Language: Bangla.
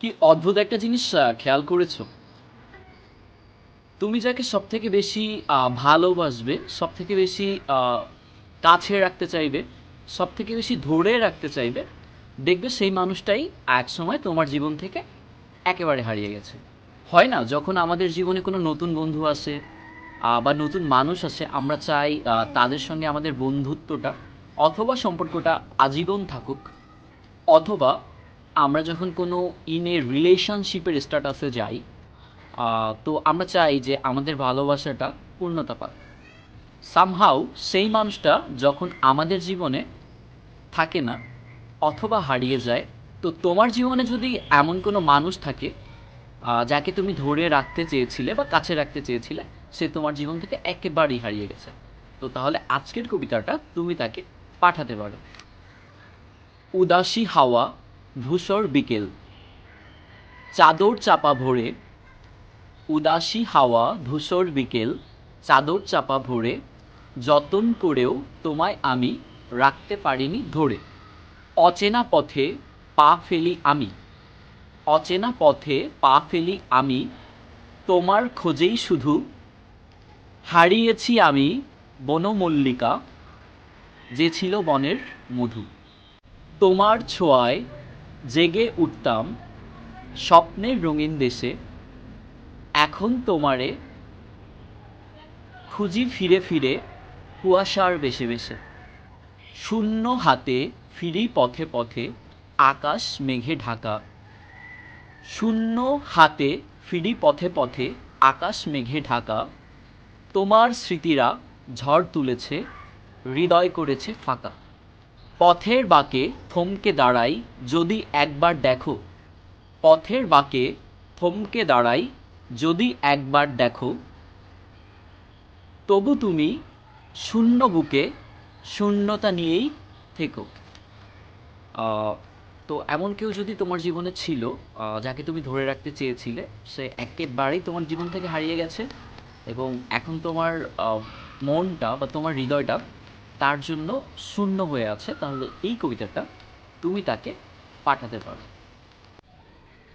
কি অদ্ভুত একটা জিনিস খেয়াল করেছ? তুমি যাকে সব থেকে বেশি ভালোবাসবে সব থেকে বেশি কাছে রাখতে চাইবে সব থেকে বেশি ধরে রাখতে চাইবে, দেখবে সেই মানুষটাই এক সময় তোমার জীবন থেকে একেবারে হারিয়ে গেছে। হয় না, যখন আমাদের জীবনে কোনো নতুন বন্ধু আসে বা নতুন মানুষ আসে, আমরা চাই তাদের সঙ্গে আমাদের বন্ধুত্বটা অথবা সম্পর্কটা আজীবন থাকুক, অথবা আমরা যখন কোনো ইন রিলেশনশিপের স্ট্যাটাসে যাই তো আমরা চাই যে আমাদের ভালোবাসাটা পূর্ণতা পাক। সামহাউ সেই মানুষটা যখন আমাদের জীবনে থাকে না অথবা হারিয়ে যায়, তো তোমার জীবনে যদি এমন কোনো মানুষ থাকে যাকে তুমি ধরে রাখতে চেয়েছিলে বা কাছে রাখতে চেয়েছিলে, সে তোমার জীবন থেকে একেবারেই হারিয়ে গেছে। তো তাহলে আজকের কবিতাটা তুমি তাকে পাঠাতে পারো। উদাসী হাওয়া ধূসর বিকেল। চাদর চাপা ভরে, উদাসী হাওয়া ধূসর বিকেল, চাদর চাপা ভরে, যতন করেও তোমায় আমি রাখতে পারিনি ধরে। অচেনা পথে পা ফেলি আমি, অচেনা পথে পা ফেলি আমি, তোমার খোঁজেই শুধু হারিয়েছি আমি বনমল্লিকা, যে ছিল বনের মধু। তোমার ছোঁয়ায় জেগে উঠতাম স্বপ্নের রঙিন দেশে। এখন তোমারে খুঁজি ফিরে ফিরে কুয়াশার বেশে বেশে। শূন্য হাতে ফিরি পথে পথে আকাশ মেঘে ঢাকা। শূন্য হাতে ফিরি পথে পথে আকাশ মেঘে ঢাকা। তোমার স্মৃতিরা ঝড় তুলেছে, হৃদয় করেছে ফাঁকা। পথের বাঁকে থমকে দাঁড়াই যদি একবার দেখো। পথের বাঁকে থমকে দাঁড়াই যদি একবার দেখো। তবু তুমি শূন্য বুকে শূন্যতা নিয়েই থেকো। তো এমন কেউ যদি তোমার জীবনে ছিল যাকে তুমি ধরে রাখতে চেয়েছিলে, সে একেবারেই তোমার জীবন থেকে হারিয়ে গেছে এবং এখন তোমার মনটা বা তোমার হৃদয়টা তার জন্য শূন্য হয়ে আছে। তাহলে এই কবিতাটা তুমি তাকে পাঠাতে পারো।